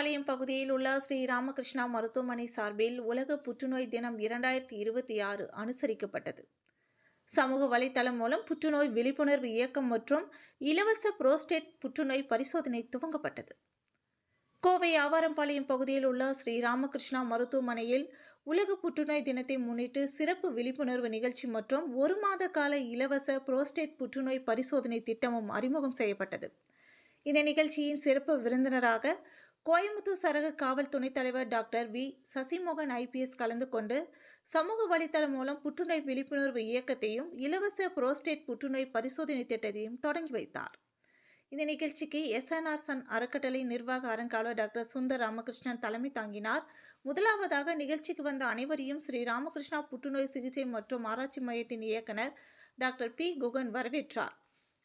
ஆவாரம்பாளையம் பகுதியில் உள்ள ஸ்ரீ ராமகிருஷ்ணா மருத்துவமனை சார்பில் உலக புற்றுநோய் தினம் இரண்டாயிரத்தி இருபத்தி ஆறு அனுசரிக்கப்பட்டது. சமூக வலைத்தளம் மூலம் புற்றுநோய் விழிப்புணர்வு இயக்கம் மற்றும் இலவச புரோஸ்டேட் புற்றுநோய் பரிசோதனை துவங்கப்பட்டது. கோவை ஆவாரம்பாளையம் பகுதியில் உள்ள ஸ்ரீ ராமகிருஷ்ணா மருத்துவமனையில் உலக புற்றுநோய் தினத்தை முன்னிட்டு சிறப்பு விழிப்புணர்வு நிகழ்ச்சி மற்றும் ஒரு மாத கால இலவச புரோஸ்டேட் புற்றுநோய் பரிசோதனை திட்டமும் அறிமுகம் செய்யப்பட்டது. இந்த நிகழ்ச்சியின் சிறப்பு விருந்தினராக கோயம்புத்தூர் சரக காவல் துணைத் தலைவர் டாக்டர் வி. சசிமோகன் ஐபிஎஸ் கலந்து கொண்டு சமூக வலைத்தளம் மூலம் புற்றுநோய் விழிப்புணர்வு இயக்கத்தையும் இலவச புரோஸ்டேட் புற்றுநோய் பரிசோதனை திட்டத்தையும் தொடங்கி வைத்தார். இந்த நிகழ்ச்சிக்கு எஸ்என்ஆர் சன் அறக்கட்டளை நிர்வாக அறங்காவலர் டாக்டர் சுந்தர் ராமகிருஷ்ணன் தலைமை தாங்கினார். முதலாவதாக நிகழ்ச்சிக்கு வந்த அனைவரையும் ஸ்ரீ ராமகிருஷ்ணா புற்றுநோய் சிகிச்சை மற்றும் ஆராய்ச்சி மையத்தின் இயக்குனர் டாக்டர் பி. குகன் வரவேற்றார்.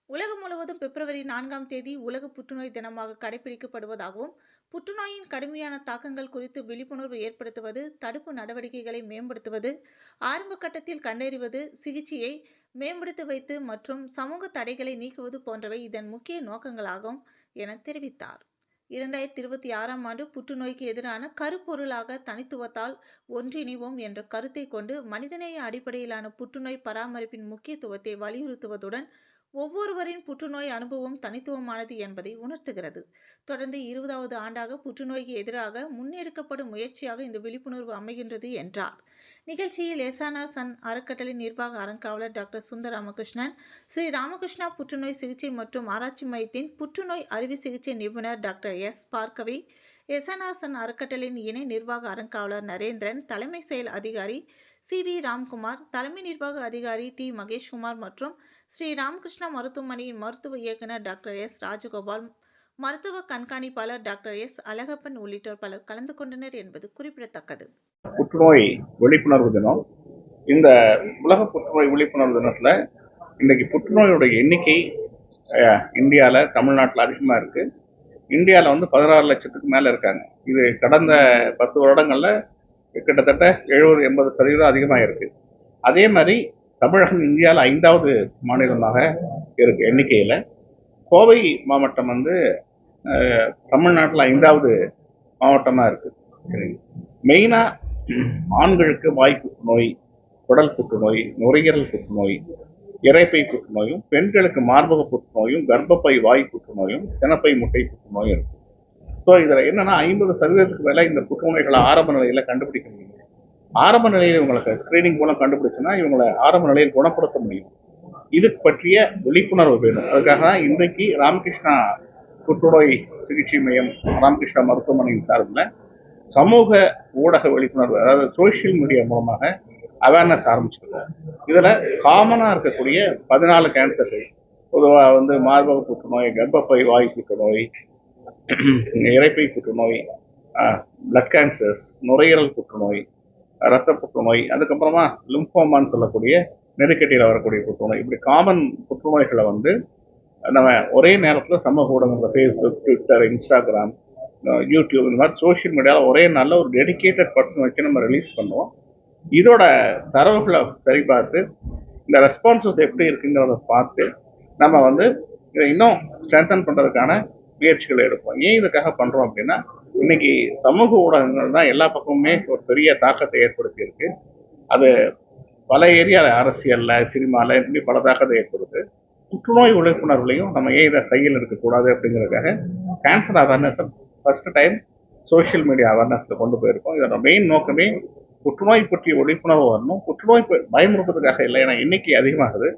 உலகம் முழுவதும் பிப்ரவரி நான்காம் தேதி உலக புற்றுநோய் தினமாக கடைபிடிக்கப்படுவதாகவும் புற்றுநோயின் கடுமையான தாக்கங்கள் குறித்து விழிப்புணர்வு ஏற்படுத்துவது தடுப்பு நடவடிக்கைகளை மேம்படுத்துவது ஆரம்ப கட்டத்தில் கண்டறிவது சிகிச்சையை மேம்படுத்தி வைத்து மற்றும் சமூக தடைகளை நீக்குவது போன்றவை இதன் முக்கிய நோக்கங்களாகும் என தெரிவித்தார். இரண்டாயிரத்தி இருபத்தி ஆறாம் ஆண்டு புற்றுநோய்க்கு எதிரான கருப்பொருளாக தனித்துவத்தால் ஒன்றிணைவோம் என்ற கருத்தை கொண்டு மனிதநேய அடிப்படையிலான புற்றுநோய் பராமரிப்பின் முக்கியத்துவத்தை வலியுறுத்துவதுடன் ஒவ்வொருவரின் புற்றுநோய் அனுபவம் தனித்துவமானது என்பதை உணர்த்துகிறது. தொடர்ந்து இருபதாவது ஆண்டாக புற்றுநோய்க்கு எதிராக முன்னெடுக்கப்படும் முயற்சியாக இந்த விழிப்புணர்வு அமைகின்றது என்றார். நிகழ்ச்சியில் எஸ்ஆர்ஆர் சன் அறக்கட்டளை நிர்வாக அறங்காவலர் டாக்டர் சுந்தர் ராமகிருஷ்ணன் ஸ்ரீ ராமகிருஷ்ணா புற்றுநோய் சிகிச்சை மற்றும் ஆராய்ச்சி மையத்தின் புற்றுநோய் அறுவை சிகிச்சை நிபுணர் டாக்டர் எஸ். பார்கவி எசனாசன் அறக்கட்டளின் இணை நிர்வாக அறங்காவலர் நரேந்திரன் தலைமை செயல் அதிகாரி சி. வி. ராம்குமார் தலைமை நிர்வாக அதிகாரி டி. மகேஷ்குமார் மற்றும் ஸ்ரீ. ராமகிருஷ்ணா மருத்துவமனையின் மருத்துவ இயக்குனர் டாக்டர் எஸ். ராஜகோபால் மருத்துவ கண்காணிப்பாளர் டாக்டர் எஸ். அழகப்பன் உள்ளிட்டோர் பலர் கலந்து கொண்டனர் என்பது குறிப்பிடத்தக்கது. புற்றுநோய் விழிப்புணர்வு தினம். இந்த உலக புற்றுநோய் விழிப்புணர்வு தினத்தில் இன்றைக்கி புற்றுநோயோட எண்ணிக்கை இந்தியாவில் தமிழ்நாட்டில் அதிகமாக இருக்குது இந்தியாவில் வந்து பதினாறு லட்சத்துக்கு மேலே இருக்காங்க. இது கடந்த பத்து வருடங்களில் கிட்டத்தட்ட எழுபது எண்பது சதவீதம் அதிகமாக இருக்குது அதே மாதிரி தமிழகம் இந்தியாவில் ஐந்தாவது மாநிலமாக இருக்குது எண்ணிக்கையில். கோவை மாவட்டம் வந்து தமிழ்நாட்டில் ஐந்தாவது மாவட்டமாக இருக்குது மெயினாக ஆண்களுக்கு வாய் புற்றுநோய் குடல் புற்றுநோய் நுரையீரல் புற்றுநோய் இரைப்பை புற்றுநோயும் பெண்களுக்கு மார்பக புற்றுநோயும் கர்ப்பப்பை வாய் புற்றுநோயும் தினப்பை முட்டை புற்றுநோயும் இருக்கும் ஸோ இதில் என்னன்னா ஐம்பது சதவீதத்துக்கு மேலே இந்த புற்றுநோய்களை ஆரம்ப நிலையில் கண்டுபிடிக்க முடியும். ஆரம்ப நிலையில் இவங்களுக்கு ஸ்கிரீனிங் மூலம் கண்டுபிடிச்சுன்னா இவங்களை ஆரம்ப நிலையில் குணப்படுத்த முடியும். இது பற்றிய விழிப்புணர்வு வேணும். அதுக்காக தான் இன்றைக்கு ராமகிருஷ்ணா புற்றுநோய் சிகிச்சை மையம் ராமகிருஷ்ணா மருத்துவமனையின் சார்பில் சமூக ஊடக விழிப்புணர்வு அதாவது சோஷியல் மீடியா மூலமாக அவேர்னஸ் ஆரம்பிச்சிருக்கோம் இதில் காமனாக இருக்கக்கூடிய பதினாலு கேன்சர்கள் பொதுவாக வந்து மார்பக புற்றுநோய் கர்ப்பப்பை வாய் புற்றுநோய் இறைப்பை புற்றுநோய் பிளட் கேன்சர்ஸ் நுரையீரல் புற்றுநோய் ரத்த புற்றுநோய் அதுக்கப்புறமா லிம்போமான்னு சொல்லக்கூடிய நெருக்கட்டியில் வரக்கூடிய புற்றுநோய். இப்படி காமன் புற்றுநோய்களை வந்து நம்ம ஒரே நேரத்தில் சமூக ஊடகங்கள் ஃபேஸ்புக் ட்விட்டர் இன்ஸ்டாகிராம் யூடியூப் இந்த மாதிரி சோஷியல் மீடியாவில் ஒரே நல்ல ஒரு டெடிகேட்டட் பர்சன் வச்சு நம்ம ரிலீஸ் பண்ணுவோம். இதோட தரவுகளை சரி பார்த்து இந்த ரெஸ்பான்சஸ் எப்படி இருக்குங்கிறத பார்த்து நம்ம வந்து இதை இன்னும் ஸ்ட்ரென்தன் பண்ணுறதுக்கான முயற்சிகளை எடுப்போம். ஏன் இதுக்காக பண்ணுறோம் அப்படின்னா இன்னைக்கு சமூக ஊடகங்கள் தான் எல்லா பக்கமுமே ஒரு பெரிய தாக்கத்தை ஏற்படுத்தியிருக்கு. அது பல ஏரியாவில் அரசியலில் சினிமாவில் இப்படி பல தாக்கத்தை ஏற்படுத்து புற்றுநோய் விழிப்புணர்வுலையும் நம்ம ஏன் இதை கையில் இருக்கக்கூடாது அப்படிங்கிறதுக்காக cancer awareness first time social media அவேர்னஸில் கொண்டு போயிருக்கோம். இதோட மெயின் நோக்கமே புற்றுநோய் பற்றிய விழிப்புணர்வு வரணும். புற்றுநோய் பயமுறுத்துறதுக்காக இல்லை ஏன்னா எண்ணிக்கை அதிகமாகுது.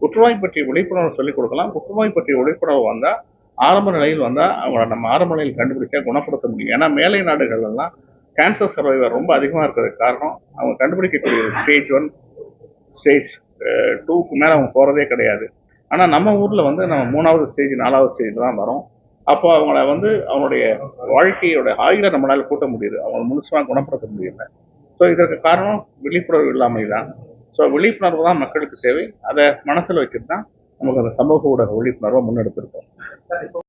புற்றுநோய் பற்றிய விழிப்புணர்வு சொல்லிக் கொடுக்கலாம். புற்றுநோய் பற்றிய விழிப்புணர்வு வந்தால் ஆரம்ப நிலையில் வந்தால் அவங்கள நம்ம ஆரம்ப நிலையில் கண்டுபிடிச்சா குணப்படுத்த முடியும். ஏன்னா மேலை நாடுகளெல்லாம் கேன்சர் சர்வைவர் ரொம்ப அதிகமாக இருக்கிறதுக்கு காரணம் அவங்க கண்டுபிடிக்கக்கூடிய ஸ்டேஜ் ஒன் ஸ்டேஜ் டூக்கு மேலே அவங்க போகிறதே கிடையாது. ஆனால் நம்ம ஊரில் வந்து நம்ம மூணாவது ஸ்டேஜ் நாலாவது ஸ்டேஜ் தான் வரோம். அப்போ அவங்கள வந்து அவங்களுடைய வாழ்க்கையோட ஆயுளை நம்மளால் கூட்ட முடியுது. அவங்களை முழுசாக குணப்படுத்த முடியல. ஸோ இதற்கு காரணம் விழிப்புணர்வு இல்லாமை தான் ஸோ விழிப்புணர்வு தான் மக்களுக்கு தேவை. அதை மனசில் வச்சுட்டு தான் நமக்கு அந்த சமூக ஊடக விழிப்புணர்வை முன்னெடுத்திருக்கோம்.